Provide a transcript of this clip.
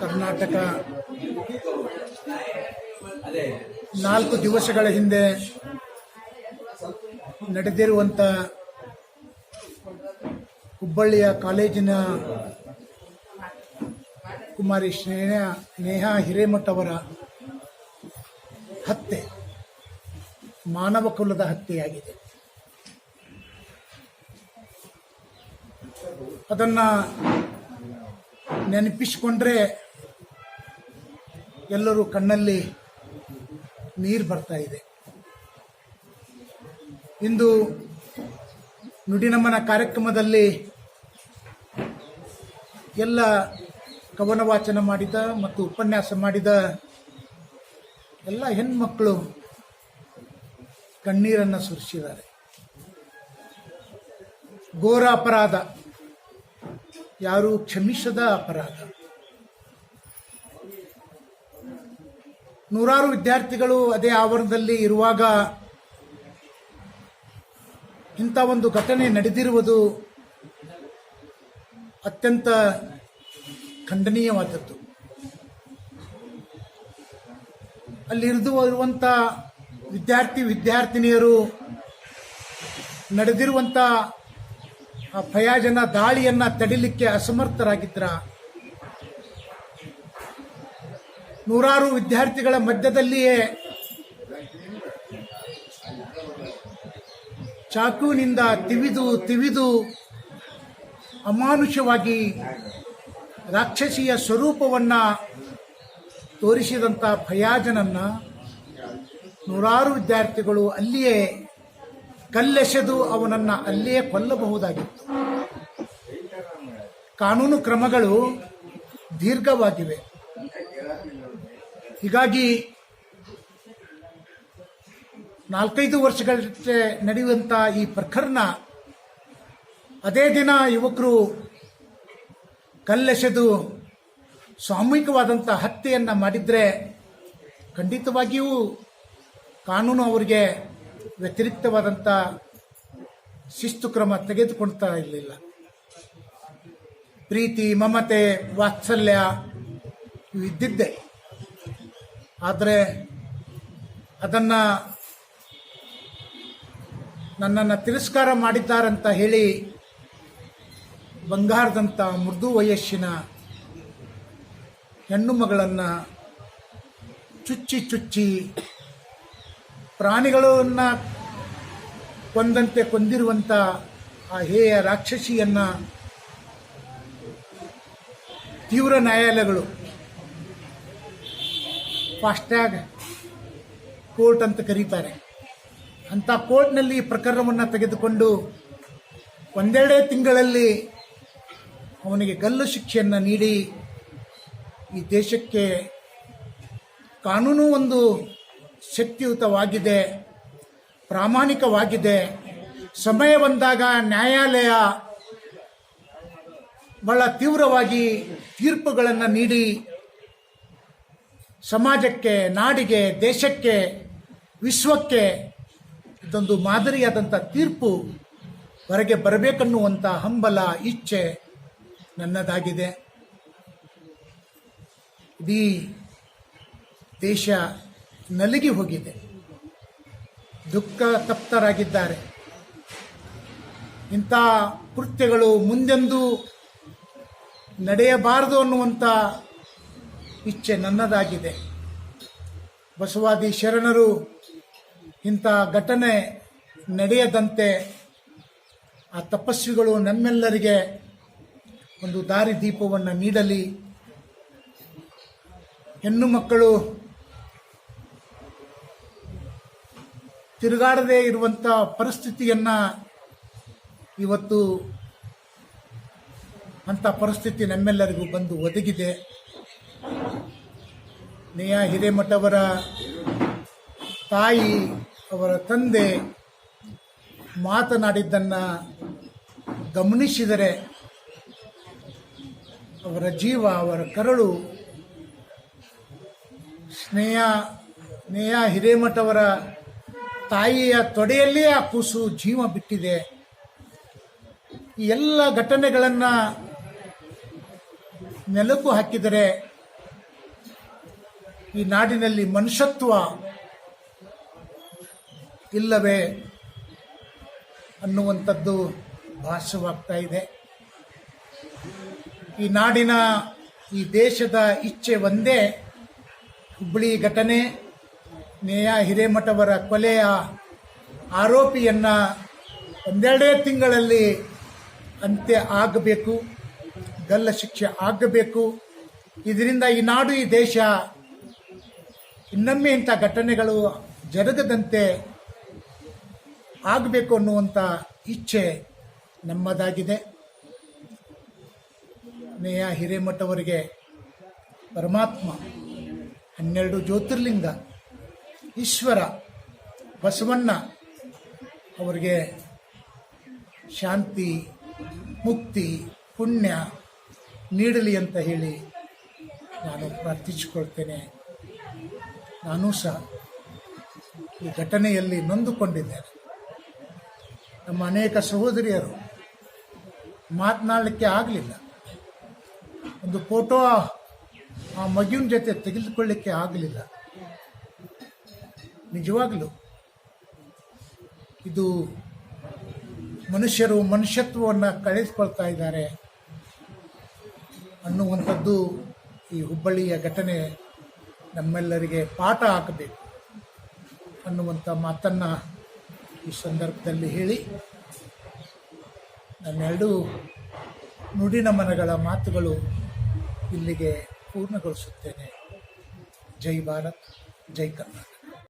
ಕರ್ನಾಟಕ ನಾಲ್ಕು ದಿವಸಗಳ ಹಿಂದೆ ನಡೆದಿರುವಂತ ಹುಬ್ಬಳ್ಳಿಯ ಕಾಲೇಜಿನ ಕುಮಾರಿ ಸ್ನೇಹ ನೇಹಾ ಹಿರೇಮಠ ಅವರ ಹತ್ಯೆ, ಮಾನವ ಕುಲದ ಹತ್ಯೆಯಾಗಿದೆ. ಅದನ್ನ ನೆನಪಿಸಿಕೊಂಡ್ರೆ ಎಲ್ಲರೂ ಕಣ್ಣಲ್ಲಿ ನೀರು ಬರ್ತಾ ಇದೆ. ಇಂದು ನುಡಿನಮನ ಕಾರ್ಯಕ್ರಮದಲ್ಲಿ ಎಲ್ಲ ಕವನ ವಾಚನ ಮಾಡಿದ ಮತ್ತು ಉಪನ್ಯಾಸ ಮಾಡಿದ ಎಲ್ಲ ಹೆಣ್ಮಕ್ಕಳು ಕಣ್ಣೀರನ್ನು ಸುರಿಸಿದ್ದಾರೆ. ಘೋರ ಅಪರಾಧ ಯಾರು ಕ್ಷಮಿಸದ ಅಪರಾಧ? ನೂರಾರು ವಿದ್ಯಾರ್ಥಿಗಳು ಅದೇ ಆವರಣದಲ್ಲಿ ಇರುವಾಗ ಇಂಥ ಒಂದು ಘಟನೆ ನಡೆದಿರುವುದು ಅತ್ಯಂತ ಖಂಡನೀಯವಾದದ್ದು. ಅಲ್ಲಿರಿದು ಇರುವಂಥ ವಿದ್ಯಾರ್ಥಿ ವಿದ್ಯಾರ್ಥಿನಿಯರು ನಡೆದಿರುವಂಥ ಆ ಫಯಾಜನ ದಾಳಿಯನ್ನ ತಡಿಲಿಕ್ಕೆ ಅಸಮರ್ಥರಾಗಿದ್ರ ನೂರಾರು ವಿದ್ಯಾರ್ಥಿಗಳ ಮಧ್ಯದಲ್ಲಿಯೇ ಚಾಕುವಿನಿಂದ ತಿವಿದು ತಿವಿದು ಅಮಾನುಷವಾಗಿ ರಾಕ್ಷಸಿಯ ಸ್ವರೂಪವನ್ನ ತೋರಿಸಿದಂಥ ಭಯಾಜನನ್ನ ನೂರಾರು ವಿದ್ಯಾರ್ಥಿಗಳು ಅಲ್ಲಿಯೇ ಕಲ್ಲೆಸೆದು ಅವನನ್ನ ಅಲ್ಲೇ ಕೊಲ್ಲಬಹುದಾಗಿತ್ತು. ಕಾನೂನು ಕ್ರಮಗಳು ದೀರ್ಘವಾಗಿವೆ. ಹೀಗಾಗಿ ನಾಲ್ಕೈದು ವರ್ಷಗಳಷ್ಟೇ ನಡೆಯುವಂಥ ಈ ಪ್ರಕರಣ ಅದೇ ದಿನ ಯುವಕರು ಕಲ್ಲೆಸೆದು ಸಾಮೂಹಿಕವಾದಂಥ ಹತ್ಯೆಯನ್ನು ಮಾಡಿದರೆ ಖಂಡಿತವಾಗಿಯೂ ಕಾನೂನು ಅವರಿಗೆ ವ್ಯತಿರಿಕ್ತವಾದಂಥ ಶಿಸ್ತು ಕ್ರಮ ತೆಗೆದುಕೊಳ್ತಾ ಇರಲಿಲ್ಲ. ಪ್ರೀತಿ, ಮಮತೆ, ವಾತ್ಸಲ್ಯ ಇದ್ದಿದ್ದೆ. ಆದರೆ ಅದನ್ನು ನನ್ನನ್ನು ತಿರಸ್ಕಾರ ಮಾಡಿದ್ದಾರಂತ ಹೇಳಿ ಬಂಗಾರದಂಥ ಮೃದು ವಯಸ್ಸಿನ ಹೆಣ್ಣು ಮಗಳನ್ನು ಚುಚ್ಚಿ ಚುಚ್ಚಿ ಪ್ರಾಣಿಗಳನ್ನ ಕೊಂದಂತೆ ಕೊಂದಿರುವಂಥ ಆ ಹೇಯ ರಾಕ್ಷಸಿಯನ್ನ ತೀವ್ರ ನ್ಯಾಯಾಲಯಗಳು ಫಾಸ್ಟ್ಯಾಗ್ ಕೋರ್ಟ್ ಅಂತ ಕರೀತಾರೆ. ಅಂಥ ಕೋರ್ಟ್ನಲ್ಲಿ ಈ ಪ್ರಕರಣವನ್ನು ತೆಗೆದುಕೊಂಡು ಒಂದೆರಡೇ ತಿಂಗಳಲ್ಲಿ ಅವನಿಗೆ ಗಲ್ಲು ಶಿಕ್ಷೆಯನ್ನು ನೀಡಿ ಈ ದೇಶಕ್ಕೆ ಕಾನೂನು ಒಂದು ಶಕ್ತಿಯುತವಾಗಿದೆ, ಪ್ರಾಮಾಣಿಕವಾಗಿದೆ. ಸಮಯ ಬಂದಾಗ ನ್ಯಾಯಾಲಯ ಬಹಳ ತೀವ್ರವಾಗಿ ತೀರ್ಪುಗಳನ್ನು ನೀಡಿ, ಸಮಾಜಕ್ಕೆ, ನಾಡಿಗೆ, ದೇಶಕ್ಕೆ, ವಿಶ್ವಕ್ಕೆ ಇದೊಂದು ಮಾದರಿಯಾದಂಥ ತೀರ್ಪು ಹೊರಗೆ ಬರಬೇಕನ್ನುವಂಥ ಹಂಬಲ, ಇಚ್ಛೆ ನನ್ನದಾಗಿದೆ. ಇಡೀ ದೇಶ ನಲಿಗಿ ಹೋಗಿದೆ. ದುಃಖ ತಪ್ತರಾಗಿದ್ದಾರೆ. ಇಂಥ ಕೃತ್ಯಗಳು ಮುಂದೆಂದೂ ನಡೆಯಬಾರದು ಅನ್ನುವಂಥ ಇಚ್ಛೆ ನನ್ನದಾಗಿದೆ. ಬಸವಾದಿ ಶರಣರು ಇಂಥ ಘಟನೆ ನಡೆಯದಂತೆ ಆ ತಪಸ್ವಿಗಳು ನಮ್ಮೆಲ್ಲರಿಗೆ ಒಂದು ದಾರಿದೀಪವನ್ನು ನೀಡಲಿ. ಹೆಣ್ಣು ಮಕ್ಕಳು ತಿರುಗಾಡದೇ ಇರುವಂಥ ಪರಿಸ್ಥಿತಿಯನ್ನ ಇವತ್ತು ಅಂಥ ಪರಿಸ್ಥಿತಿ ನಮ್ಮೆಲ್ಲರಿಗೂ ಬಂದು ಒದಗಿದೆ. ನೇಹಾ ಹಿರೇಮಠವರ ತಾಯಿ ಅವರ ತಂದೆ ಮಾತನಾಡಿದ್ದನ್ನು ಗಮನಿಸಿದರೆ ಅವರ ಜೀವ, ಅವರ ಕರಳು. ಸ್ನೇಹ ನೇಹಾ ಹಿರೇಮಠ ಅವರ ತಾಯಿಯ ತೊಡೆಯಲ್ಲೇ ಆ ಕೂಸು ಜೀವ ಬಿಟ್ಟಿದೆ. ಈ ಎಲ್ಲ ಘಟನೆಗಳನ್ನು ಮೆಲುಕು ಹಾಕಿದರೆ ಈ ನಾಡಿನಲ್ಲಿ ಮನುಷ್ಯತ್ವ ಇಲ್ಲವೇ ಅನ್ನುವಂಥದ್ದು ಭಾಸವಾಗ್ತಾ ಇದೆ. ಈ ನಾಡಿನ ಈ ದೇಶದ ಇಚ್ಛೆ ಒಂದೇ ಹುಬ್ಬಳ್ಳಿ ಘಟನೆ. ನೇಯ ಹಿರೇಮಠವರ ಕೊಲೆಯ ಆರೋಪಿಯನ್ನು ಒಂದೆರಡೇ ತಿಂಗಳಲ್ಲಿ ಅಂತ್ಯ ಆಗಬೇಕು, ಗಲ್ಲ ಶಿಕ್ಷೆ ಆಗಬೇಕು. ಇದರಿಂದ ಈ ನಾಡು, ಈ ದೇಶ ಇನ್ನೊಮ್ಮೆ ಇಂಥ ಘಟನೆಗಳು ಜರುಗದಂತೆ ಆಗಬೇಕು ಅನ್ನುವಂಥ ಇಚ್ಛೆ ನಮ್ಮದಾಗಿದೆ. ನೇಯ ಹಿರೇಮಠವರಿಗೆ ಪರಮಾತ್ಮ ಹನ್ನೆರಡು ಜ್ಯೋತಿರ್ಲಿಂಗ. ಈಶ್ವರ ಬಸವಣ್ಣ ಅವರಿಗೆ ಶಾಂತಿ, ಮುಕ್ತಿ, ಪುಣ್ಯ ನೀಡಲಿ ಅಂತ ಹೇಳಿ ನಾನು ಪ್ರಾರ್ಥಿಸಿಕೊಳ್ತೇನೆ. ನಾನು ಸಹ ಈ ಘಟನೆಯಲ್ಲಿ ನೊಂದುಕೊಂಡಿದ್ದೇನೆ. ನಮ್ಮ ಅನೇಕ ಸಹೋದರಿಯರು ಮಾತನಾಡಲಿಕ್ಕೆ ಆಗಲಿಲ್ಲ. ಒಂದು ಫೋಟೋ ಆ ಮಗುವಿನ ಜೊತೆ ತೆಗೆದುಕೊಳ್ಳಿಕ್ಕೆ ಆಗಲಿಲ್ಲ. ನಿಜವಾಗಲೂ ಇದು ಮನುಷ್ಯರು ಮನುಷ್ಯತ್ವವನ್ನು ಕಳಿಸ್ಕೊಳ್ತಾ ಇದ್ದಾರೆ ಅನ್ನುವಂಥದ್ದು ಈ ಹುಬ್ಬಳ್ಳಿಯ ಘಟನೆ ನಮ್ಮೆಲ್ಲರಿಗೆ ಪಾಠ ಹಾಕಬೇಕು ಅನ್ನುವಂಥ ಮಾತನ್ನು ಈ ಸಂದರ್ಭದಲ್ಲಿ ಹೇಳಿ ನನ್ನೆರಡೂ ನುಡಿನ ಮನಗಳ ಮಾತುಗಳು ಇಲ್ಲಿಗೆ ಪೂರ್ಣಗೊಳಿಸುತ್ತೇನೆ. ಜೈ ಭಾರತ್, ಜೈ ಕರ್ನಾಟಕ.